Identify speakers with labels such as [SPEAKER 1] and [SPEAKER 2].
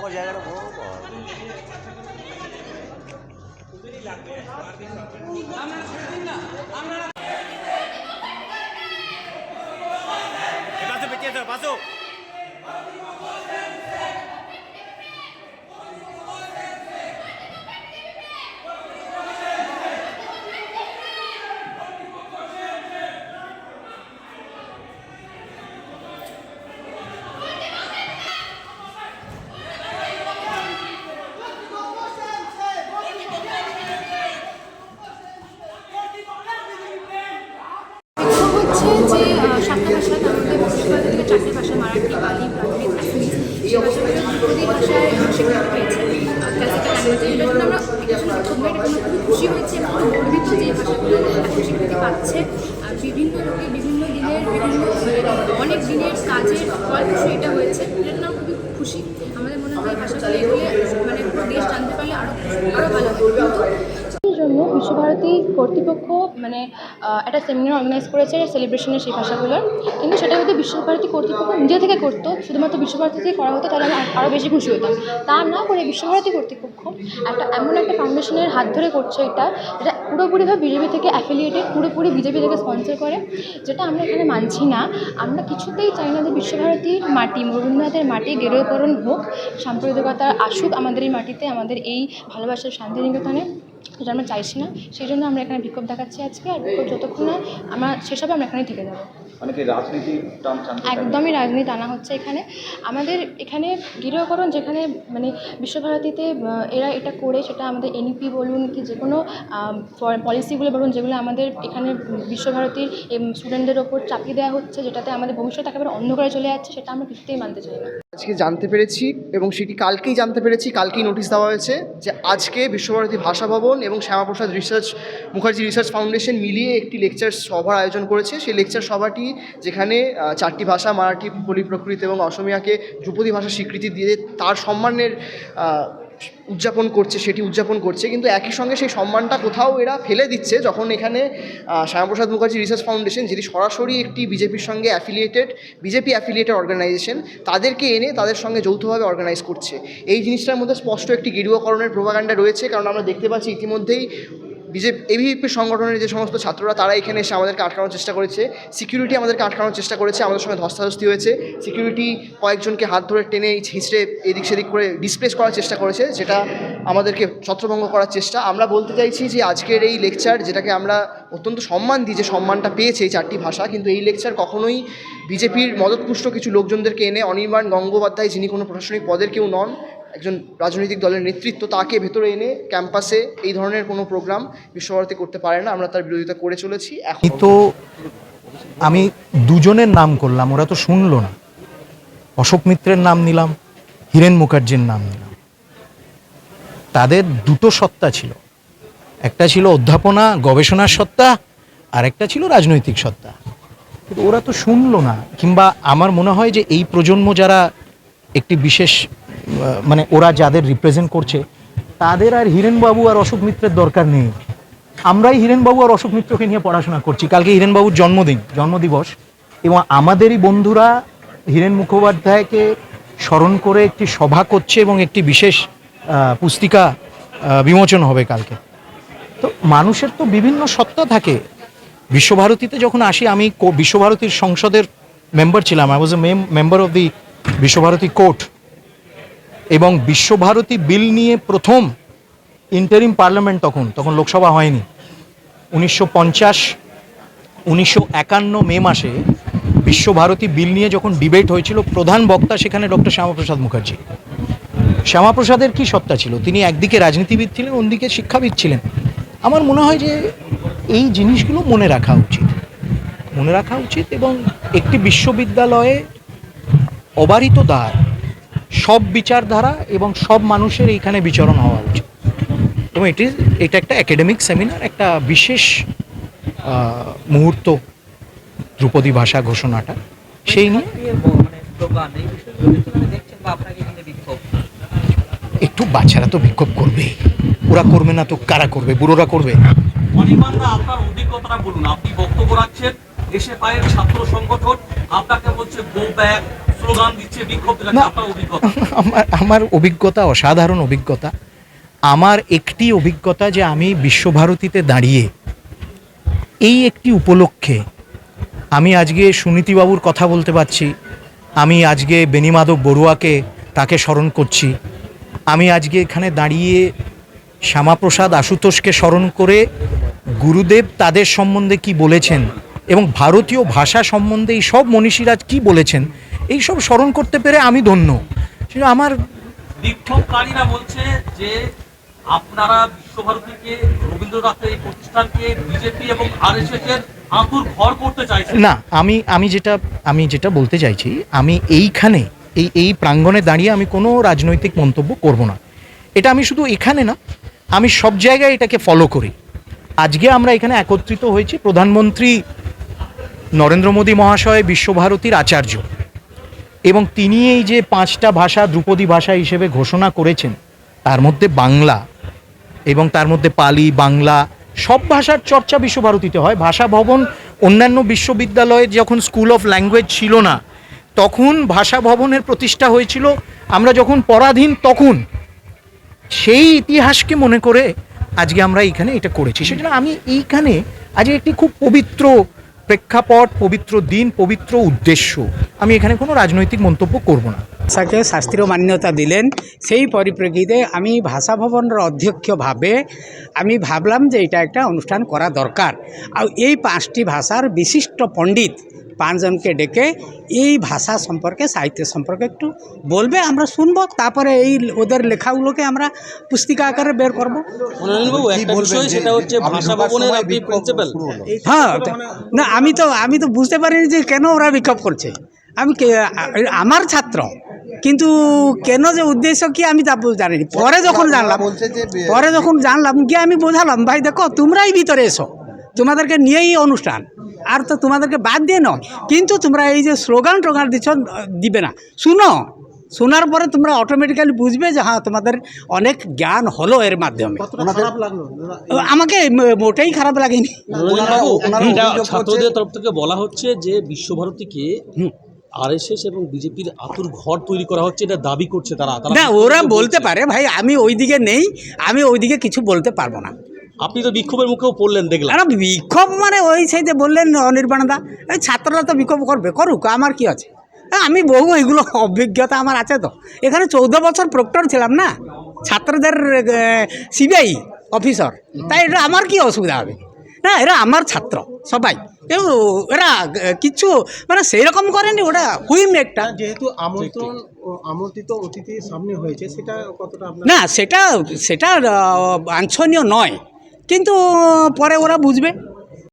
[SPEAKER 1] ফাঁকা জায়গাটা বড় পাওয়া
[SPEAKER 2] চারটে ভাষা মারাঠি বালি প্রাথমিক সেই ভাষাগুলো প্রতি ভাষায় স্বীকৃতি পেয়েছে। ক্লাসিক্যাল ল্যাঙ্গুয়েজে এটার জন্য আমরা খুবই খুশি হয়েছে এবং গর্বিত যে ভাষাগুলো এখন স্বীকৃতি পাচ্ছে বিভিন্ন লোকে বিভিন্ন দিনের বিভিন্ন অনেক দিনের কাজের ফল এটা হয়েছে। এটার জন্য খুবই খুশি। আমাদের মনে হয় ভাষাগুলো এগিয়ে মানে দেশ জানতে পারলে আরও আরও ভালো কিন্তু জন্য বিশ্বভারতী কর্তৃপক্ষ মানে একটা সেমিনার অর্গানাইজ করেছে সেলিব্রেশনের সেই ভাষাগুলোর কিন্তু সেটা যদি বিশ্বভারতী কর্তৃপক্ষ নিজে থেকে করতো, শুধুমাত্র বিশ্বভারতী থেকে করা হতো, তাহলে আমি আরও বেশি খুশি হতাম। তা না করে বিশ্বভারতী কর্তৃপক্ষ একটা এমন একটা ফাউন্ডেশনের হাত ধরে করছে এটা, যেটা পুরোপুরিভাবে বিজেপি থেকে অ্যাফিলিয়েটেড পুরোপুরি বিজেপি থেকে স্পন্সর করে, যেটা আমরা এখানে মানছি না। আমরা কিছুতেই চাই না যে বিশ্বভারতীর মাটি রবীন্দ্রনাথের মাটি গেরুকরণ হোক সাম্প্রদায়িকতা আসুক আমাদের এই মাটিতে, আমাদের এই ভালোবাসার শান্তিনিকেতনে। যেটা আমরা চাইছি না সেই জন্য আমরা এখানে বিক্ষোভ দেখাচ্ছি আজকে। আর বিক্ষোভ যতক্ষণ না আমরা শেষ হবে আমরা এখানেই থেকে যাব।
[SPEAKER 3] অনেকে রাজনীতি টান
[SPEAKER 2] একদমই রাজনীতি আনা হচ্ছে এখানে। আমাদের এখানে গৃহকরণ যেখানে মানে বিশ্বভারতীতে এরা এটা করে সেটা আমাদের এনইপি বলুন কি যে কোনো পলিসিগুলো বলুন যেগুলো আমাদের এখানে বিশ্বভারতীর স্টুডেন্টদের ওপর চাপিয়ে দেওয়া হচ্ছে যেটাতে আমাদের ভবিষ্যৎ একেবারে অন্ধকারে চলে যাচ্ছে সেটা আমরা কিছুতেই মানতে চাই না।
[SPEAKER 4] আজকে জানতে পেরেছি এবং সেটি কালকেই জানতে পেরেছি কালকেই নোটিশ দেওয়া হয়েছে যে আজকে বিশ্বভারতী ভাষা ভবন এবং Shyamaprasad research Mukherjee research foundation মিলিয়ে একটি লেকচার সভার আয়োজন করেছে। সেই লেকচার সভাটি যেখানে চারটি ভাষা, মারাঠি, বলি প্রকৃত এবং অসমিয়াকে ধ্রুপদী ভাষা স্বীকৃতি দিয়ে তার সম্মানের উদযাপন করছে, সেটি উদযাপন করছে, কিন্তু একই সঙ্গে সেই সম্মানটা কোথাও এরা ফেলে দিচ্ছে যখন এখানে শ্যামাপ্রসাদ মুখার্জি রিসার্চ ফাউন্ডেশন যেটি সরাসরি একটি বিজেপির সঙ্গে অ্যাফিলিয়েটেড বিজেপি অ্যাফিলিয়েটেড অর্গানাইজেশন তাদেরকে এনে তাদের সঙ্গে যৌথভাবে অর্গানাইজ করছে। এই জিনিসটার মধ্যে স্পষ্ট একটি গেরুয়াকরণের প্রভাকাণ্ডা রয়েছে, কারণ আমরা দেখতে পাচ্ছি ইতিমধ্যেই বিজেপি এবিপি সংগঠনের যে সমস্ত ছাত্ররা, তারা এখানে এসে আমাদেরকে আটকানোর চেষ্টা করেছে। সিকিউরিটি আমাদেরকে আটকানোর চেষ্টা করেছে। আমাদের সঙ্গে ধস্তাধস্তি হয়েছে। সিকিউরিটি কয়েকজনকে হাত ধরে টেনে হিঁচড়ে এদিক সেদিক করে ডিসপ্লেস করার চেষ্টা করেছে। যেটা আমাদেরকে ছত্রভঙ্গ করার চেষ্টা। আমরা বলতে চাইছি যে আজকের এই লেকচার যেটাকে আমরা অত্যন্ত সম্মান দিই, যে সম্মানটা পেয়েছে এই চারটি ভাষা, কিন্তু এই লেকচার কখনোই বিজেপির মদতপুষ্ট কিছু লোকজনদেরকে এনে অনির্বাণ গঙ্গোপাধ্যায়, যিনি কোনো প্রশাসনিক পদের কেউ নন একজন রাজনৈতিক দলের নেতৃত্ব তাকে ভেতরে এনে ক্যাম্পাসে এই ধরনের কোনো প্রোগ্রাম বিশ্বভারতী করতে পারে না, আমরা তার বিরোধিতা করে চলেছি, এখন
[SPEAKER 5] তো আমি দুজনের নাম করলাম, ওরা তো শুনলো না। অশোক মিত্রের নাম নিলাম, হীরেন মুখার্জির নাম নিলাম। তাদের দুটো সত্তা ছিল। একটা ছিল অধ্যাপনা, গবেষণার সত্তা, আর একটা ছিল রাজনৈতিক সত্তা। কিন্তু ওরা তো শুনলো না, কিংবা আমার মনে হয় যে এই প্রজন্ম যারা একটি বিশেষ মানে ওরা যাদের রিপ্রেজেন্ট করছে, তাদের আর হিরেনবাবু আর অশোক মিত্রের দরকার নেই। আমরাই হিরেনবাবু আর অশোক মিত্রকে নিয়ে পড়াশোনা করছি। কালকে হিরেনবাবুর জন্মদিন, জন্মদিবস, এবং আমাদেরই বন্ধুরা হিরেন মুখোপাধ্যায়কে স্মরণ করে একটি সভা করছে এবং একটি বিশেষ পুস্তিকা বিমোচন হবে কালকে। তো মানুষের তো বিভিন্ন সত্তা থাকে। বিশ্বভারতীতে যখন আসি, আমি বিশ্বভারতীর সংসদের মেম্বার ছিলাম। I was a member of the Visvabharati court এবং বিশ্বভারতী বিল নিয়ে প্রথম ইন্টারিম পার্লামেন্ট তখন তখন লোকসভা হয়নি। উনিশশো পঞ্চাশ, উনিশশো একান্ন মে মাসে বিশ্বভারতী বিল নিয়ে যখন ডিবেট হয়েছিল, প্রধান বক্তা সেখানে ডক্টর শ্যামাপ্রসাদ মুখার্জি। শ্যামাপ্রসাদের কি সত্তা ছিল? তিনি একদিকে রাজনীতিবিদ ছিলেন, অন্যদিকে শিক্ষাবিদ ছিলেন। আমার মনে হয় যে এই জিনিসগুলো মনে রাখা উচিত। মনে রাখা উচিত এবং একটি বিশ্ববিদ্যালয়ে অবারিত দ্বার সব বিচারধারা এবং সব মানুষের এইখানে বিচরণ হওয়া উচিত। এবং এটি, এটা একটা একাডেমিক সেমিনার একটা বিশেষ মুহূর্ত, ধ্রুপদী ভাষা ঘোষণাটা। সেই নিয়ে একটু বাচ্চারা তো বিক্ষোভ করবে। ওরা করবে না তো কারা করবে? বুড়োরা করবে?
[SPEAKER 6] আপনার অভিজ্ঞতাটা বলুন। আপনি বক্তব্য রাখছেন
[SPEAKER 1] দেশে পায়ের ছাত্র সংগঠন, আপনাকে বলছে গো ব্যাক
[SPEAKER 5] আমার আমার অভিজ্ঞতা অসাধারণ অভিজ্ঞতা আমার একটি অভিজ্ঞতা যে আমি বিশ্বভারতীতে দাঁড়িয়ে এই একটি উপলক্ষে আমি আজকে সুনীতিবাবুর কথা বলতে পারছি আমি আজকে বেনিমাধব বড়ুয়াকে তাকে স্মরণ করছি আমি আজকে এখানে দাঁড়িয়ে শ্যামাপ্রসাদ আশুতোষকে স্মরণ করে গুরুদেব তাদের সম্বন্ধে কি বলেছেন এবং ভারতীয় ভাষা সম্বন্ধে এই সব মনীষীরা কি বলেছেন এই সব স্মরণ করতে পেরে আমি ধন্য। সেটা আমার
[SPEAKER 1] বিক্ষোভকারীরা বলছে যে আপনারা বিশ্বভারতীকে রবীন্দ্রনাথের এই প্রতিষ্ঠানকে বিজেপি এবং আরএসএস এর আঁতুর ঘর করতে চাইছে
[SPEAKER 5] না আমি আমি যেটা আমি যেটা বলতে চাইছি আমি এইখানে এই এই প্রাঙ্গণে দাঁড়িয়ে আমি কোনো রাজনৈতিক মন্তব্য করব না। এটা আমি শুধু এখানে না আমি সব জায়গায় এটাকে ফলো করি। আজকে আমরা এখানে একত্রিত হয়েছি প্রধানমন্ত্রী নরেন্দ্র মোদী মহাশয় বিশ্বভারতীর আচার্য। এবং তিনি এই যে পাঁচটা ভাষা ধ্রুপদী ভাষা হিসেবে ঘোষণা করেছেন, তার মধ্যে বাংলা এবং তার মধ্যে পালি, বাংলা, সব ভাষার চর্চা বিশ্বভারতীতে হয়। ভাষা ভবন অন্যান্য বিশ্ববিদ্যালয়ে যখন স্কুল অফ ল্যাঙ্গুয়েজ ছিল না, তখন ভাষা ভবনের প্রতিষ্ঠা হয়েছিল। আমরা যখন পরাধীন, তখন সেই ইতিহাসকে মনে করে আজকে আমরা এইখানে এটা করেছি। সেজন্য আমি এইখানে আজকে একটি খুব পবিত্র প্রেক্ষাপট পবিত্র দিন পবিত্র উদ্দেশ্য। আমি এখানে কোনো রাজনৈতিক মন্তব্য করব না।
[SPEAKER 7] ভাষাকে শাস্ত্রীয় মান্যতা দিলেন। সেই পরিপ্রেক্ষিতে আমি ভাষা ভবনের অধ্যক্ষ ভাবে আমি ভাবলাম যে এটা একটা অনুষ্ঠান করা দরকার। আর এই পাঁচটি ভাষার বিশিষ্ট পণ্ডিত পাঁচজনকে ডেকে এই ভাষা সম্পর্কে সাহিত্য সম্পর্কে একটু বলবে আমরা শুনব তারপরে এই ওদের লেখাগুলোকে আমরা পুস্তিকা আকারে বের করব।
[SPEAKER 6] অনিলবাবু একটা বিষয় সেটা হচ্ছে ভাষা ভবনের
[SPEAKER 7] হ্যাঁ না আমি তো আমি তো বুঝতে পারিনি যে কেন ওরা বিক্ষোভ করছে। আমি আমার ছাত্র কিন্তু কেন যে উদ্দেশ্য কি আমি তা জানিনি পরে যখন জানলাম পরে যখন জানলাম গিয়ে আমি বোঝালাম ভাই দেখো তোমরাই ভিতরে এসো। তোমাদেরকে নিয়েই অনুষ্ঠান। আর তো তোমাদেরকে বাদ দিয়ে নয়। কিন্তু তোমরা এই যে স্লোগান টোগান দিচ্ছ দিবে না। শুনো শোনার পরে তোমরা অটোমেটিক্যালি বুঝবে যে হ্যাঁ তোমাদের অনেক জ্ঞান হলো এর মাধ্যমে। আমাকে মোটেই খারাপ লাগেনি।
[SPEAKER 6] ছাত্রদের তরফ থেকে বলা হচ্ছে যে বিশ্বভারতীকে আরএসএস এবং বিজেপির আতুর ঘর তৈরি করা হচ্ছে এটা দাবি করছে তারা।
[SPEAKER 7] না ওরা বলতে পারে ভাই আমি ওইদিকে নেই আমি ওইদিকে কিছু বলতে পারব না।
[SPEAKER 6] আপনি তো বিক্ষোভের মুখেও পড়লেন দেখলাম।
[SPEAKER 7] না বিক্ষোভ মানে ওই সেই যে বললেন অনির্বাণদা এই ছাত্ররা তো বিক্ষোভ করবে করুক আমার কি আছে? আমি বহু এগুলো অভিজ্ঞতা আমার আছে তো। এখানে চৌদ্দ বছর প্রক্টর ছিলাম না ছাত্রদের সিবিআই অফিসার তাই এটা আমার কি অসুবিধা হবে? না এরা আমার ছাত্র সবাই। কেউ এরা কিছু কিচ্ছু মানে সেই রকম করেনি ওটা হুইম একটা।
[SPEAKER 8] যেহেতু আমন্ত্রণ আমন্ত্রিত অতিথির সামনে হয়েছে সেটা কতটা
[SPEAKER 7] না সেটা সেটা বাঞ্ছনীয় নয়। কিন্তু পরে ওরা বুঝবে।